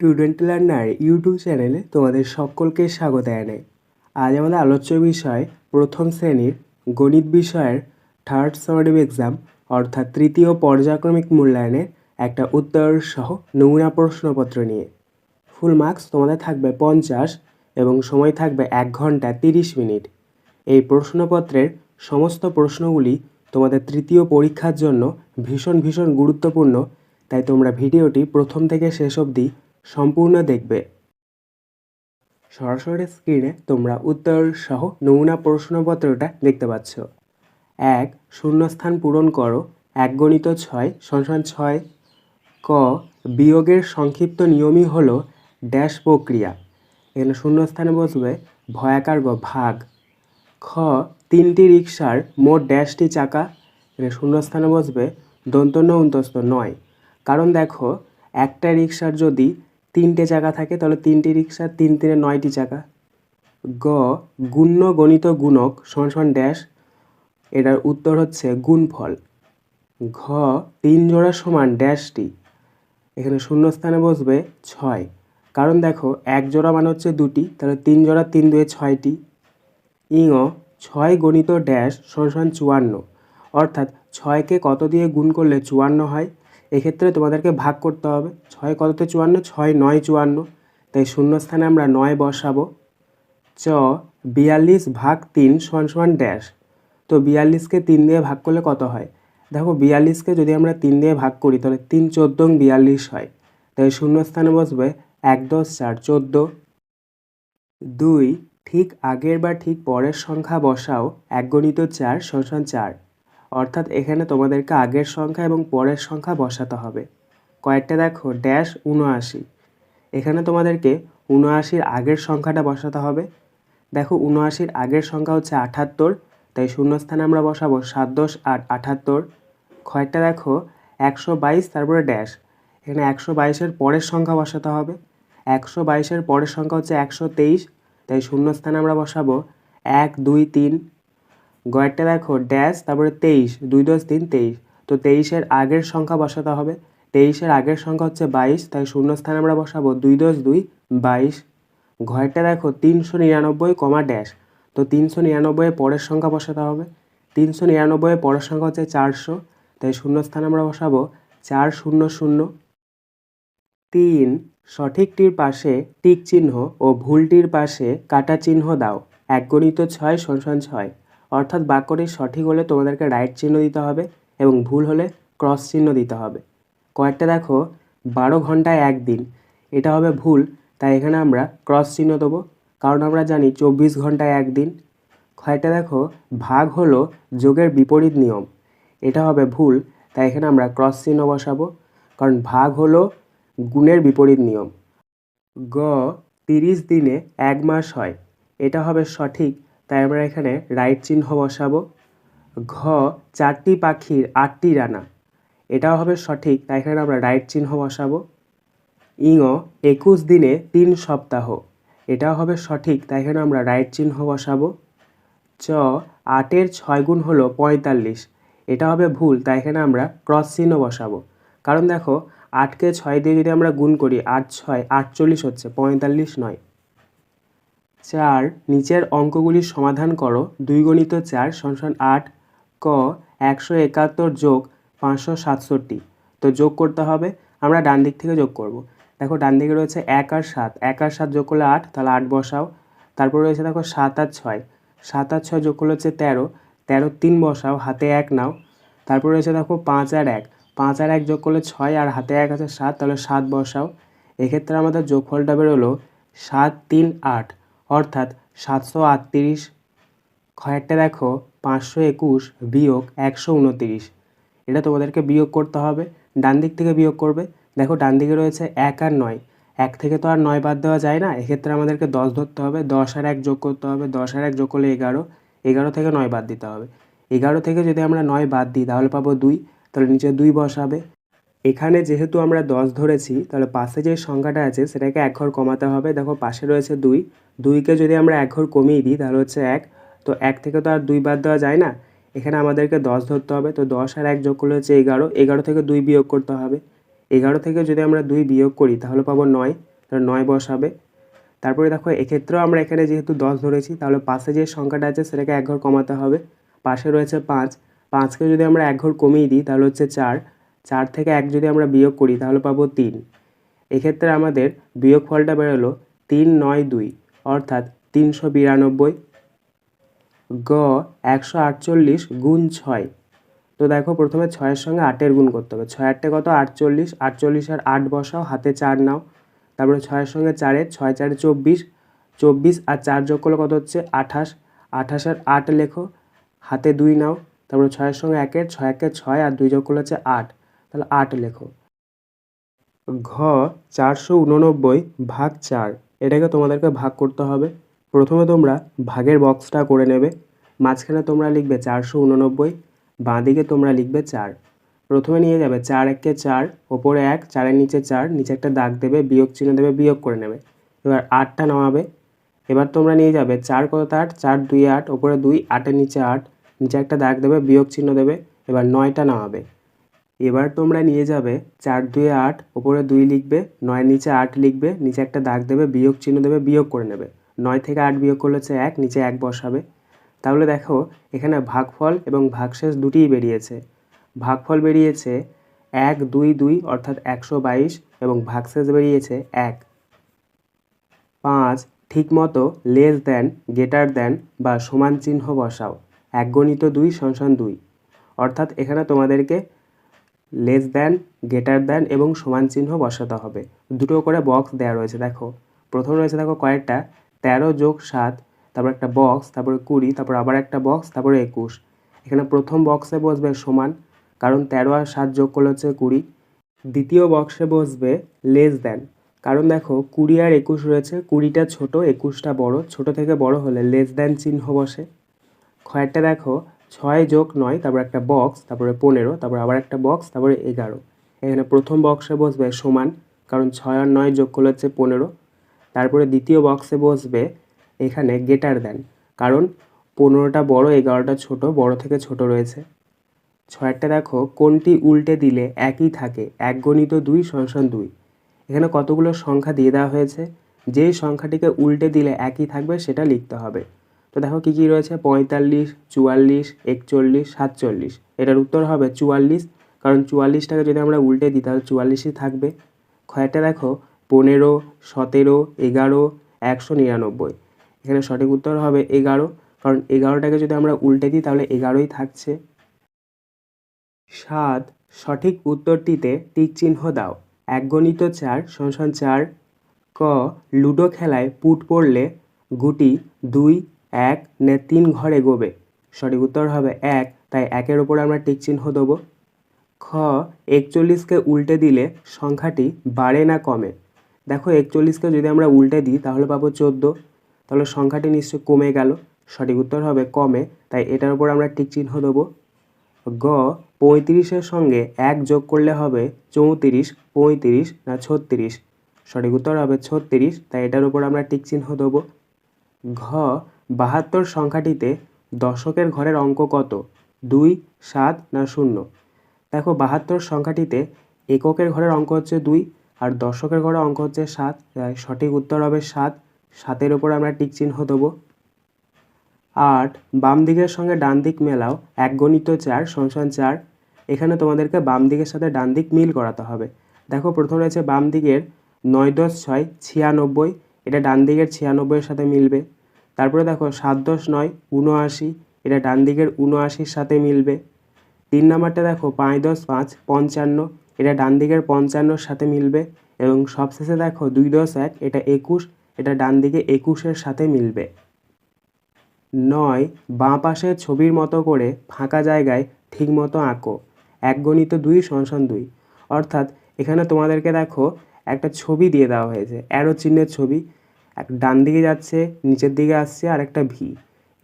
Student learner YouTube চ্যানেলে তোমাদের সকলকে স্বাগত জানাই। আজ আমাদের আলোচ্য বিষয় প্রথম শ্রেণির গণিত বিষয়ের থার্ড সামারিভ এক্সাম অর্থাৎ তৃতীয় পর্যায়ক্রমিক মূল্যায়নের একটা উত্তর সহ নমুনা প্রশ্নপত্র নিয়ে। ফুল মার্কস তোমাদের থাকবে পঞ্চাশ এবং সময় থাকবে এক ঘণ্টা তিরিশ মিনিট। এই প্রশ্নপত্রের সমস্ত প্রশ্নগুলি তোমাদের তৃতীয় পরীক্ষার জন্য ভীষণ ভীষণ গুরুত্বপূর্ণ, তাই তোমরা ভিডিওটি প্রথম থেকে শেষ অবধি সম্পূর্ণ দেখবে। সরাসরি স্ক্রিনে তোমরা উত্তর সহ নমুনা প্রশ্নপত্রটা দেখতে পাচ্ছ। এক, শূন্যস্থান পূরণ করো। এক গণিত ছয় সমান ছয়। ক, বিয়োগের সংক্ষিপ্ত নিয়মই হল ড্যাশ প্রক্রিয়া। এখানে শূন্যস্থানে বসবে ভয়াকার ভাগ। খ, তিনটি রিক্সার মোট ড্যাশটি চাকা। এখানে শূন্যস্থানে বসবে দন্তন্য অন্তস্থ নয়। কারণ দেখো, একটা রিক্সার যদি তিনটে চাকা থাকে, তাহলে তিনটি রিক্সার তিন তিনে নয়টি চাকা গ, গুণ্য গণিত গুণক সমান ড্যাশ, এটার উত্তর হচ্ছে গুণফল। ঘ, তিন জোড়া সমান ড্যাশটি, এখানে শূন্যস্থানে বসবে ছয়। কারণ দেখো, এক জোড়া মানে হচ্ছে দুটি, তাহলে তিন জোড়া তিন দুয়ে ছয়টি। ইঙ, ছয় গণিত ড্যাশ সমান সমান চুয়ান্ন। অর্থাৎ ছয়কে কত দিয়ে গুণ করলে চুয়ান্ন হয়? এক্ষেত্রে তোমাদেরকে ভাগ করতে হবে। ছয় কততে চুয়ান্ন? ছয়, নয়, চুয়ান্ন। তাই শূন্যস্থানে আমরা নয় বসাবো। চ, বিয়াল্লিশ ভাগ তিন সমান সমান ড্যাশ। তো বিয়াল্লিশকে তিন দিয়ে ভাগ করলে কত হয়? দেখো, বিয়াল্লিশকে যদি আমরা তিন দিয়ে ভাগ করি, তাহলে তিন চোদ্দ বিয়াল্লিশ হয়। তাই শূন্যস্থানে বসবে এক দশ চার চোদ্দ। দুই, ঠিক আগের বা ঠিক পরের সংখ্যা বসাও। এক গণিত চার সমান চার। অর্থাৎ এখানে তোমাদেরকে আগের সংখ্যা এবং পরের সংখ্যা বসাতে হবে। কয়েকটা দেখো ড্যাশ উনআশি এখানে তোমাদেরকে উনআশির আগের সংখ্যাটা বসাতে হবে। দেখো উনআশির আগের সংখ্যা হচ্ছে আঠাত্তর তাই শূন্যস্থানে আমরা বসাবো সাত দশ আট আঠাত্তর কয়েকটা দেখো, একশো বাইশ, তারপরে ড্যাশ এখানে একশো বাইশের পরের সংখ্যা বসাতে হবে। একশো বাইশের পরের সংখ্যা হচ্ছে একশো তেইশ, তাই শূন্যস্থানে আমরা বসাবো এক, দুই, তিন গয়েরটা দেখো ড্যাশ তারপরে তেইশ, দুই দশ তিন তেইশ। তো তেইশের আগের সংখ্যা বসাতে হবে। তেইশের আগের সংখ্যা হচ্ছে বাইশ, তাই শূন্য শূন্যস্থানে আমরা বসাবো দুই দশ দুই বাইশ। ঘরটা দেখো, তিনশো নিরানব্বই কমা ড্যাশ তো তিনশো নিরানব্বইয়ের পরের সংখ্যা বসাতে হবে। তিনশো নিরানব্বইয়ের পরের সংখ্যা হচ্ছে চারশো, তাই শূন্য শূন্যস্থানে আমরা বসাবো চার শূন্য শূন্য। তিন সঠিকটির পাশে টিক চিহ্ন ও ভুলটির পাশে কাটা চিহ্ন দাও। এক গণিত ছয় সমান ছয়। অর্থাৎ বাক্যটি সঠিক হলে তোমাদেরকে রাইট চিহ্ন দিতে হবে এবং ভুল হলে ক্রস চিহ্ন দিতে হবে। কয়েকটা দেখো, বারো ঘন্টায় একদিন এটা হবে ভুল, তাই এখানে আমরা ক্রস চিহ্ন দেবো। কারণ আমরা জানি চব্বিশ ঘন্টায় একদিন কয়েকটা দেখো, ভাগ হলো যোগের বিপরীত নিয়ম। এটা হবে ভুল, তাই এখানে আমরা ক্রস চিহ্ন বসাবো। কারণ ভাগ হলো গুণের বিপরীত নিয়ম। গ, তিরিশ দিনে এক মাস হয়। এটা হবে সঠিক তাই আমরা এখানে রাইট চিহ্ন বসাবো। ঘ, চারটি পাখির আটটি রানা। এটাও হবে সঠিক, তাই এখানে আমরা রাইট চিহ্ন বসাবো। ইঙ, একুশ দিনে তিন সপ্তাহ। এটাও হবে সঠিক, তাই এখানে আমরা রাইট চিহ্ন বসাবো। চ, আটের ছয় গুণ হলো পঁয়তাল্লিশ। এটা হবে ভুল, তাই এখানে আমরা ক্রস চিহ্ন বসাবো। কারণ দেখো, আটকে ছয় দিয়ে যদি আমরা গুণ করি, আট ছয়, আটচল্লিশ হচ্ছে, পঁয়তাল্লিশ নয়। চার, নিচের অঙ্কগুলির সমাধান করো। দুই গণিত চার, সমান আট, ক, একশো একাত্তর যোগ পাঁচশো সাতষট্টি। তো যোগ করতে হবে। আমরা ডান দিক থেকে যোগ করব। দেখো ডান দিকে রয়েছে এক আর সাত। এক আর সাত যোগ করলে আট, তাহলে আট বসাও। তারপর রয়েছে দেখো সাত আর ছয়। সাত আর ছয় যোগ করলে হচ্ছে তেরো। তেরো তিন বসাও, হাতে এক নাও। তারপর রয়েছে দেখো পাঁচ আর এক। পাঁচ আর এক যোগ করলে ছয় আর হাতে এক আছে সাত, তাহলে সাত বসাও। এক্ষেত্রে আমাদের যোগফলটা বেরোলো সাত তিন আট। অর্থাৎ সাতশো আটত্রিশ। কয়েকটা দেখো, পাঁচশো একুশ বিয়োগ একশো উনতিরিশ। এটা তোমাদেরকে বিয়োগ করতে হবে। ডান দিক থেকে বিয়োগ করবে। দেখো, ডান দিকে রয়েছে এক আর নয়। এক থেকে তো আর নয় বাদ দেওয়া যায় না। এক্ষেত্রে আমাদেরকে দশ ধরতে হবে। দশ আর এক যোগ করতে হবে। দশ আর এক যোগ করলে এগারো। এগারো থেকে নয় বাদ দিতে হবে। এগারো থেকে যদি আমরা নয় বাদ দিই, তাহলে পাবো দুই। তাহলে নিচে দুই বসাবে। এখানে যেহেতু আমরা দশ ধরেছি, তাহলে পাশে যে সংখ্যাটা আছে সেটাকে এক ঘর কমাতে হবে। দেখো, পাশে রয়েছে দুই। দুইকে যদি আমরা এক ঘর কমিয়ে দিই, তাহলে হচ্ছে এক। তো এক থেকে তো আর দুই বাদ দেওয়া যায় না। এখানে আমাদেরকে দশ ধরতে হবে। তো দশ আর এক যোগ করলে হচ্ছে এগারো। এগারো থেকে দুই বিয়োগ করতে হবে। এগারো থেকে যদি আমরা দুই বিয়োগ করি, তাহলে পাবো নয়। তাহলে নয় বসাবে। তারপরে দেখো, এক্ষেত্রেও আমরা এখানে যেহেতু দশ ধরেছি, তাহলে পাশে যে সংখ্যাটা আছে সেটাকে এক ঘর কমাতে হবে। পাশে রয়েছে পাঁচ। পাঁচকে যদি আমরা এক ঘর কমিয়ে দিই, তাহলে হচ্ছে চার। চার থেকে এক যদি আমরা বিয়োগ করি, তাহলে পাবো তিন। এক্ষেত্রে আমাদের বিয়োগ ফলটা বেরোলো তিন নয় দুই, অর্থাৎ তিনশো বিরানব্বই গ একশো আটচল্লিশ গুণ ছয়। তো দেখো প্রথমে ছয়ের সঙ্গে আটের গুণ করতে হবে। ছয় আটটে কত? আটচল্লিশ। আটচল্লিশ আর আট বসাও, হাতে চার নাও। তারপরে ছয়ের সঙ্গে চারের ছয় চারে চব্বিশ। চব্বিশ আর চার যোগ করলে কত হচ্ছে? আঠাশ। আঠাশের আট লেখো, হাতে দুই নাও। তারপরে ছয়ের সঙ্গে একের, ছয় একের ছয় আর দুই যোগ করলে হচ্ছে আট। তাহলে আট লেখো। ঘ, চারশো উননব্বই ভাগ চার, এটাকে তোমাদেরকে ভাগ করতে হবে। প্রথমে তোমরা ভাগের বক্সটা করে নেবে, মাঝখানে তোমরা লিখবে চারশো উননব্বই বাঁ দিকে তোমরা লিখবে চার। প্রথমে নিয়ে যাবে চার একে চার, ওপরে এক, চারের নিচে চার, নিচে একটা দাগ দেবে, বিয়োগ চিহ্ন দেবে, বিয়োগ করে নেবে। এবার আটটা নামাবে। এবার তোমরা নিয়ে যাবে চার কত আট? চার, দুই আট, ওপরে দুই, আটের নিচে আট, নিচে একটা দাগ দেবে, বিয়োগ চিহ্ন দেবে, এবার নয়টা নামাবে। এবার তোমরা নিয়ে যাবে চার দুই আট, ওপরে দুই লিখবে নয় নিচে আট লিখবে, নিচে একটা দাগ দেবে, বিয়োগ চিহ্ন দেবে, বিয়োগ করে নেবে। নয় থেকে আট বিয়োগ করলে হচ্ছে এক, নিচে এক বসাবে। তাহলে দেখো, এখানে ভাগফল এবং ভাগশেষ দুটিই বেরিয়েছে। ভাগফল বেরিয়েছে এক, দুই দুই, অর্থাৎ একশো বাইশ এবং ভাগশেষ বেরিয়েছে এক। পাঁচ ঠিকমতো লেস দেন গেটার দেন বা সমান চিহ্ন বসাও। এক গণিত দুই সমান দুই। অর্থাৎ এখানে তোমাদেরকে লেস দেন গেটার দেন এবং সমান চিহ্ন বসাতে হবে। দুটো করে বক্স দেওয়া রয়েছে, দেখো। প্রথম রয়েছে, দেখো, কয়েকটা। তেরো যোগ সাত, তারপর একটা বক্স, তারপরে কুড়ি, তারপর আবার একটা বক্স, তারপরে একুশ। এখানে প্রথম বক্সে বসবে সমান, কারণ তেরো আর সাত যোগ করলে হচ্ছে কুড়ি। দ্বিতীয় বক্সে বসবে লেস দেন কারণ দেখো, কুড়ি আর একুশ রয়েছে, কুড়িটা ছোট, একুশটা বড়। ছোট থেকে বড় হলে লেস দেন চিহ্ন বসে। খয়েরটা দেখো ছয় যোগ নয়, তারপর একটা বক্স তারপরে পনেরো, তারপর আবার একটা বক্স তারপরে এগারো। এখানে প্রথম বক্সে বসবে সমান, কারণ ছয় আর নয় যোগ করলে হচ্ছে পনেরো। তারপরে দ্বিতীয় বক্সে বসবে এখানে গেটার দেন, কারণ পনেরোটা বড়, এগারোটা ছোট, বড় থেকে ছোট রয়েছে। ছয়টা দেখো, কোনটি উল্টে দিলে একই থাকে? এক গণিত দুই সমান দুই। এখানে কতগুলো সংখ্যা দিয়ে দেওয়া হয়েছে? যেই সংখ্যাটিকে উল্টে দিলে একই থাকবে, সেটা লিখতে হবে। তো দেখো কী কী রয়েছে? পঁয়তাল্লিশ, চুয়াল্লিশ, একচল্লিশ, সাতচল্লিশ। এটার উত্তর হবে চুয়াল্লিশ, কারণ চুয়াল্লিশটাকে যদি আমরা উল্টে দিই, তাহলে চুয়াল্লিশই থাকবে। ক্ষয়টা দেখো, পনেরো, সতেরো, এগারো, একশো নিরানব্বই। এখানে সঠিক উত্তর হবে এগারো, কারণ এগারোটাকে যদি আমরা উল্টে দিই, তাহলে এগারোই থাকছে। সাত, সঠিক উত্তরটিতে টিক চিহ্ন দাও। এক গণিত চার সমান চার, ক, লুডো খেলায় পুট পড়লে গুটি দুই এক, নে তিন ঘর এগোবে সঠিক উত্তর হবে এক, তাই একের ওপর আমরা টিক চিহ্ন দেবো। খ, একচল্লিশকে উল্টে দিলে সংখ্যাটি বাড়ে না কমে। দেখো একচল্লিশকে যদি আমরা উল্টে দিই, তাহলে পাবো চোদ্দ। তাহলে সংখ্যাটি নিশ্চয় কমে গেল। সঠিক উত্তর হবে কমে, তাই এটার উপর আমরা টিক চিহ্ন দেবো। গ, পঁয়ত্রিশের সঙ্গে এক যোগ করলে হবে চৌত্রিশ, পঁয়ত্রিশ না ছত্রিশ। সঠিক উত্তর হবে ছত্রিশ, তাই এটার উপর আমরা টিক চিহ্ন দেবো। ঘ বাহাত্তর সংখ্যাটিতে দশকের ঘরের অঙ্ক কত? দুই, সাত না শূন্য? দেখো, বাহাত্তর সংখ্যাটিতে এককের ঘরের অঙ্ক হচ্ছে দুই আর দশকের ঘরের অঙ্ক হচ্ছে সাত। সঠিক উত্তর হবে সাত। সাতের ওপর আমরা টিক চিহ্ন দেবো। আট, বাম দিকের সঙ্গে ডান দিক মেলাও। এক গণিত চার সমান চার। এখানে তোমাদেরকে বাম দিকের সাথে ডান দিক মিল করাতে হবে। দেখো, প্রথম রয়েছে বাম দিকের নয় দশ ছয় ছিয়ানব্বই। এটা ডান দিকের ছিয়ানব্বইয়ের সাথে মিলবে। তারপরে দেখো সাত দশ নয় উনআশি এটা ডান দিকের উনআশির সাথে মিলবে। তিন নাম্বারটা দেখো, পাঁচ দশ পাঁচ, পঞ্চান্ন, এটা ডান দিকের পঞ্চান্নর সাথে মিলবে এবং সবশেষে দেখো দুই দশ এক, এটা একুশ, এটা ডান দিকে একুশের সাথে মিলবে। নয়, বাঁ পাশে ছবির মতো করে ফাঁকা জায়গায় ঠিক মতো আঁকো। এক গণিত দুই সমান দুই। অর্থাৎ এখানে তোমাদেরকে দেখো একটা ছবি দিয়ে দেওয়া হয়েছে, অ্যারো চিহ্নের ছবি। এক ডান দিকে যাচ্ছে, নিচের দিকে আসছে আর একটা ভি।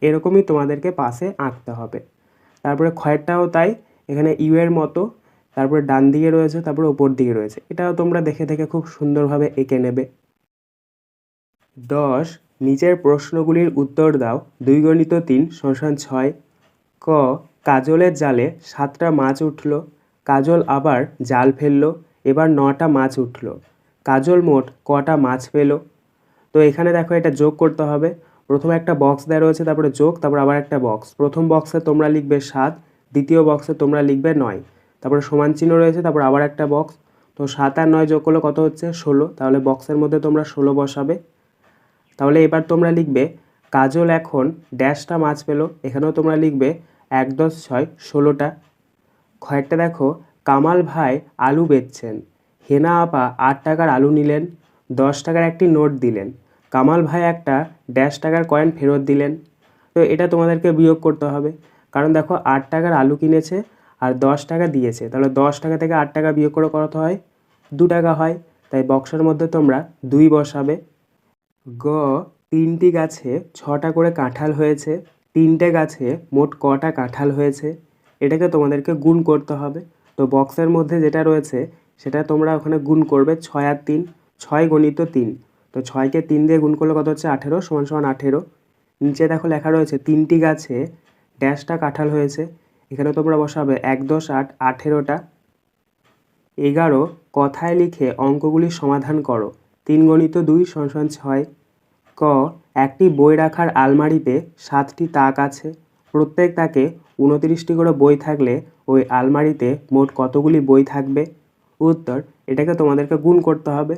এরকমই তোমাদেরকে পাশে আঁকতে হবে। তারপরে খয়েরটাও তাই, এখানে ইউ এর মতো, তারপরে ডান দিকে রয়েছে, তারপরে ওপর দিকে রয়েছে। এটাও তোমরা দেখে দেখে খুব সুন্দরভাবে এঁকে নেবে। দশ, নিচের প্রশ্নগুলির উত্তর দাও। দুই গণিত তিন সমান ছয়। ক, কাজলের জালে সাতটা মাছ উঠল। কাজল আবার জাল ফেলল। এবার নটা মাছ উঠল। কাজল মোট কটা মাছ পেল? তো এখানে দেখো এটা যোগ করতে হবে। প্রথমে একটা বক্স দেওয়া রয়েছে, তারপরে যোগ, তারপর আবার একটা বক্স প্রথম বক্সে তোমরা লিখবে সাত, দ্বিতীয় বক্সে তোমরা লিখবে নয়। তারপরে সমান চিহ্ন রয়েছে, তারপর আবার একটা বক্স তো সাত আর নয় যোগ করলে কত হচ্ছে? ষোলো। তাহলে বক্সের মধ্যে তোমরা ষোলো বসাবে। তাহলে এবার তোমরা লিখবে, কাজল এখন ড্যাশটা মাছ পেল। এখানেও তোমরা লিখবে, এক দশ ছয়, ষোলোটা। কয়েকটা দেখো, কামাল ভাই আলু বেচছেন। হেনা আপা আট টাকার আলু নিলেন। দশ টাকার একটি নোট দিলেন। কামাল ভাই একটা ড্যাশ টাকার কয়েন ফেরত দিলেন। তো এটা তোমাদেরকে বিয়োগ করতে হবে। কারণ দেখো, আট টাকার আলু কিনেছে আর দশ টাকা দিয়েছে। তাহলে দশ টাকা থেকে আট টাকা বিয়োগ করে কত হয়? দু টাকা হয়। তাই বক্সের মধ্যে তোমরা দুই বসাবে। গ, তিনটি গাছে ছটা করে কাঁঠাল হয়েছে। তিনটে গাছে মোট কটা কাঁঠাল হয়েছে? এটাকে তোমাদেরকে গুণ করতে হবে। তো বক্সের মধ্যে যেটা রয়েছে, সেটা তোমরা ওখানে গুণ করবে ছয় আর তিন। ছয় গণিত তিন। তো ছয়কে তিন দিয়ে গুণ করলে কত হচ্ছে? আঠেরো, সমান সমান আঠেরো। নিচে দেখো লেখা রয়েছে, তিনটি গাছে ড্যাশটা কাঁঠাল হয়েছে। এখানে তোমরা বসাবে এক দশ আট, আঠেরোটা। এগারো, কথায় লিখে অঙ্কগুলির সমাধান করো। তিন গণিত দুই সমান ছয়। ক, একটি বই রাখার আলমারিতে সাতটি তাক আছে। প্রত্যেক তাকে উনতিরিশটি করে বই থাকলে ওই আলমারিতে মোট কতগুলি বই থাকবে? উত্তর, এটাকে তোমাদেরকে গুণ করতে হবে।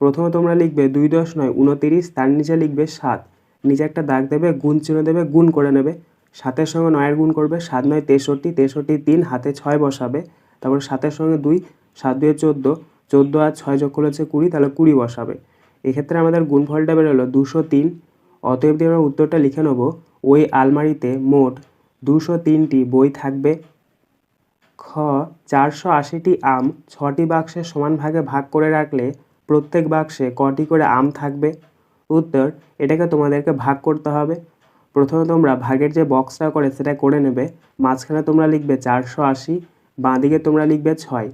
প্রথমে তোমরা লিখবে দুই দশ নয় উনতিরিশ তার নিচে লিখবে সাত। নিচে একটা দাগ দেবে, গুণ চিহ্ন দেবে, গুণ করে নেবে। সাতের সঙ্গে নয়ের গুণ করবে, সাত নয়, তেষট্টি তেষট্টি তিন, হাতে ছয় বসাবে। তারপর সাতের সঙ্গে দুই, সাত দুয়ে চোদ্দ চোদ্দ আর ছয় যোগ হচ্ছে কুড়ি, তাহলে কুড়ি বসাবে। এক্ষেত্রে আমাদের গুণফলটা বেরোলো দুশো তিন। অতএব দিয়ে আমরা উত্তরটা লিখে নেব, ওই আলমারিতে মোট দুশো তিনটি বই থাকবে। খ, চারশো আশিটি আম ছটি বাক্সে সমান ভাগে ভাগ করে রাখলে প্রত্যেক বাক্সে কটি করে আম থাকবে? উত্তর, এটাকে তোমাদেরকে ভাগ করতে হবে। প্রথমে তোমরা ভাগের যে বক্সটা করে সেটা করে নেবে। মাঝখানে তোমরা লিখবে চারশো আশি বাঁ দিকে তোমরা লিখবে ছয়।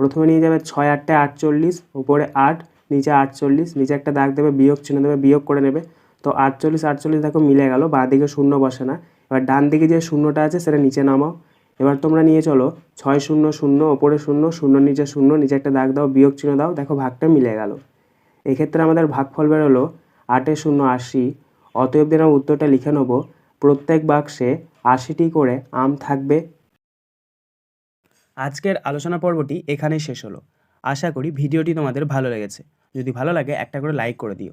প্রথমে নিয়ে যাবে ছয়, আটটা, আটচল্লিশ, উপরে আট, নিচে আটচল্লিশ, নিচে একটা দাগ দেবে, বিয়োগ চিহ্ন দেবে, বিয়োগ করে নেবে। তো আটচল্লিশ আটচল্লিশ দেখো মিলে গেল বাঁ দিকে শূন্য বসে না। এবার ডান দিকে যে শূন্যটা আছে সেটা নিচে নামাও। এবার তোমরা নিয়ে চলো। ছয় শূন্য শূন্য, ওপরে শূন্য শূন্য নিচে শূন্য, নিচে একটা দাগ দাও, বিয়োগ চিহ্ন দাও, দেখো ভাগটা মিলে গেল। এক্ষেত্রে আমাদের ভাগফল বেরোলো আটে শূন্য আশি। অতএব দিন আমরা উত্তরটা লিখে নেব। প্রত্যেক বাক্সে আশিটি করে আম থাকবে। আজকের আলোচনা পর্বটি এখানেই শেষ হলো। আশা করি ভিডিওটি তোমাদের ভালো লেগেছে। যদি ভালো লাগে একটা করে লাইক করে দিও।